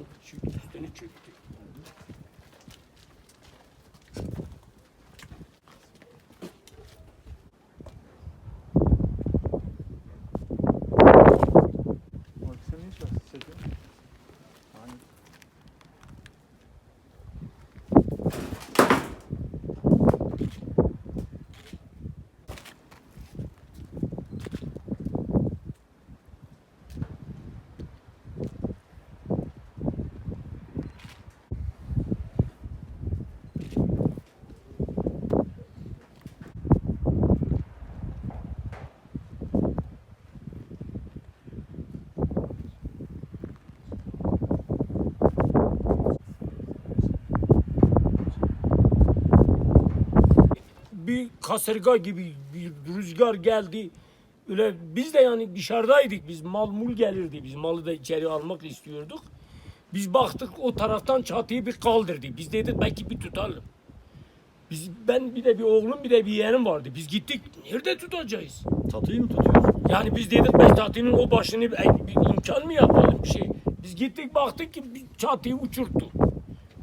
Arabanın çöktü, üstüne çöktü. Bak sen ne iş var? Çekin. Aynen. bir kasırga gibi bir rüzgar geldi. Öyle biz de yani dışarıdaydık. Biz mal mul gelirdi. Biz malı da içeri almak istiyorduk. Biz baktık o taraftan çatıyı bir kaldırdı. Biz dedik belki bir tutalım. Biz ben bir de bir oğlum bir de bir yeğenim vardı. Biz gittik. Nerede tutacağız? Çatıyı mı tutuyorsun? Yani biz dedik ben çatının o başını bir, bir imkan mı yapalım bir şey. Biz gittik baktık ki bir çatıyı uçurttu.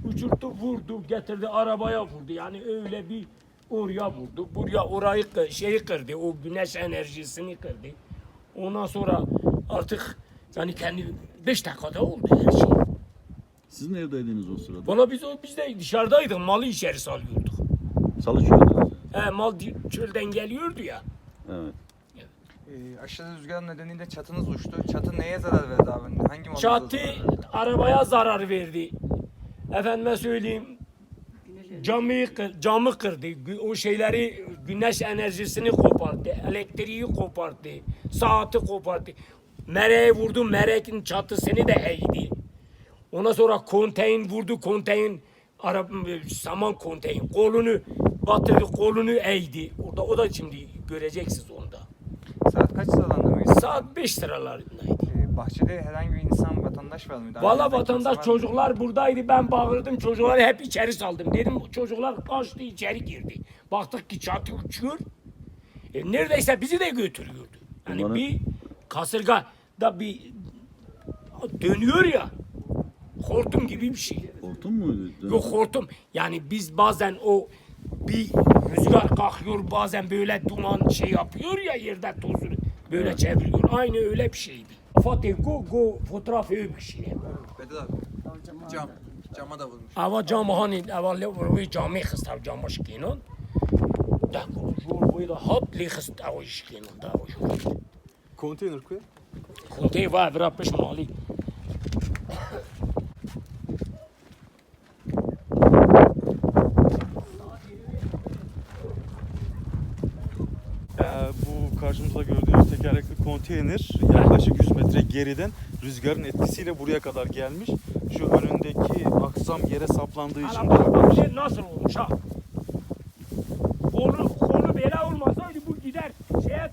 Uçurttu vurdu getirdi arabaya vurdu. Yani öyle bir oraya vurdu. Buraya orayı şeyi kırdı. O güneş enerjisini kırdı. Ondan sonra artık yani kendi beş dakikada oldu her şey. Siz neredeydiniz o sırada? Valla biz, o- biz de dışarıdaydık. Malı içeri salıyorduk. Çalışıyordunuz. He, mal çölden geliyordu ya. Evet. Ee, aşırı rüzgar nedeniyle çatınız uçtu. Çatı neye zarar verdi abi? Hangi malınıza Çatı zarar verdi? arabaya zarar verdi. Efendime söyleyeyim kır- camı kırdı. O şeyleri güneş enerjisini kopardı. Elektriği kopardı. Saati kopardı. Mereğe vurdu. Mereğin çatısını da eğdi. Ondan sonra konteyn vurdu. Konteyn Arap saman konteyn kolunu batırdı. Kolunu eğdi. Orada o da şimdi göreceksiniz onda. Saat kaç sıralandı mıydı? Saat 5 sıralarındaydı. Ee, bahçede herhangi bir insan, vatandaş var mıydı? Valla kimse vatandaş var mı? çocuklar buradaydı ben bağırdım çocukları hep içeri saldım. Dedim bu çocuklar kaçtı içeri girdi. Baktık ki çatı uçuyor. E, neredeyse bizi de götürüyordu. Yani Umarım- bir kasırga da bir dönüyor ya. Hortum gibi bir şey. Hortum muydu? Yok hortum. Yani biz bazen o bir rüzgar kalkıyor bazen böyle duman şey yapıyor ya yerde tozunu böyle çeviriyor. Aynı öyle bir şeydi. Fatih go go fotoğraf öyle bir şey. Bedel abi. Cam. Cama da vurmuş. Ava cam hani evvel روی جامع خست او جامش کینون ده جور بوی ده هات لی خست او iş کینون ده او جور Konteyner koy. کنتی و برا پیش مالی konteyner yaklaşık 100 metre geriden rüzgarın etkisiyle buraya kadar gelmiş. Şu önündeki aksam yere saplandığı için durabilmiş. bu nasıl olmuş ha Kolu, kolu böyle olmasaydı bu gider şeye.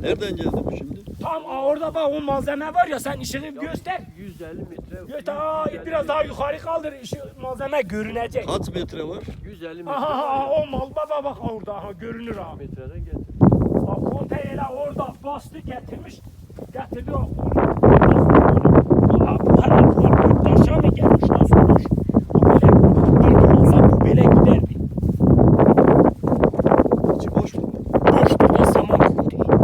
Nereden geldi bu şimdi? Tam aa, orada bak o malzeme var ya sen ışığı göster 150 metre. Göster aa, biraz daha yukarı kaldır ışığı malzeme görünecek Kaç metre var? 150 metre. Aha, aha, o mal baba bak orada aha, görünür abi metreden getir. Bak konteynere orada bastı getirmiş. Getirdi o Aa, bu kadar korkunç taşa mı gelmiş nasıl olmuş? Aa, Böyle durdu olsa bu böyle giderdi. İçi boş mu? Boştu da saman konteyner.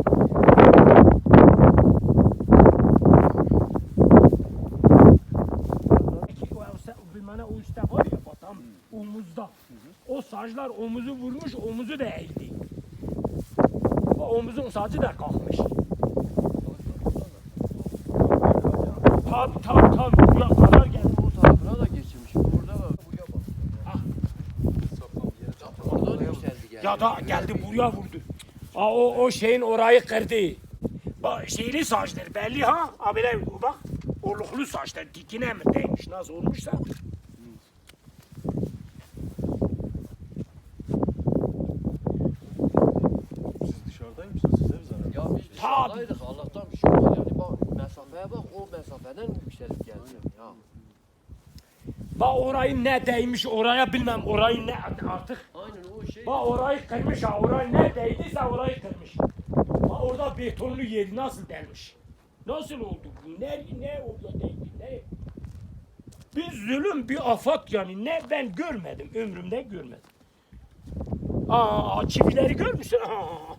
Peki, o- o- o üstte var ya omuzda. O saçlar omuzu vurmuş, omuzu da eğdi. Omuzun saçı da kalkmış. Tabi tabi tabi buraya kadar geldi. O tarafına da geçirmiş. Burada da buraya bak. Ah. Oradan yükseldi geldi. Ya da geldi buraya vurdu. Aa, o, o şeyin orayı kırdı. Bak şeyli saçlar belli ha. Abiler bak. Oluklu saçlar dikine mi değmiş nasıl olmuşsa. Siz dışarıdaymışsınız size bir zarar. Dışarıdaydık. Allah'tan bir şey olmadı. Yani bak mesafeye bak o mesafeden yükselip geldi. Ya. Bak orayı ne değmiş oraya bilmem orayı ne artık. Aynen o şey. Bak orayı kırmış ha orayı ne değdiyse orayı kırmış. Bak orada betonlu yeri nasıl delmiş? Nasıl oldu bu? Ne, ne orada değdi? Ne? Bir zulüm, bir afat yani. Ne ben görmedim. Ömrümde görmedim. Aa, çivileri görmüşsün. Aa,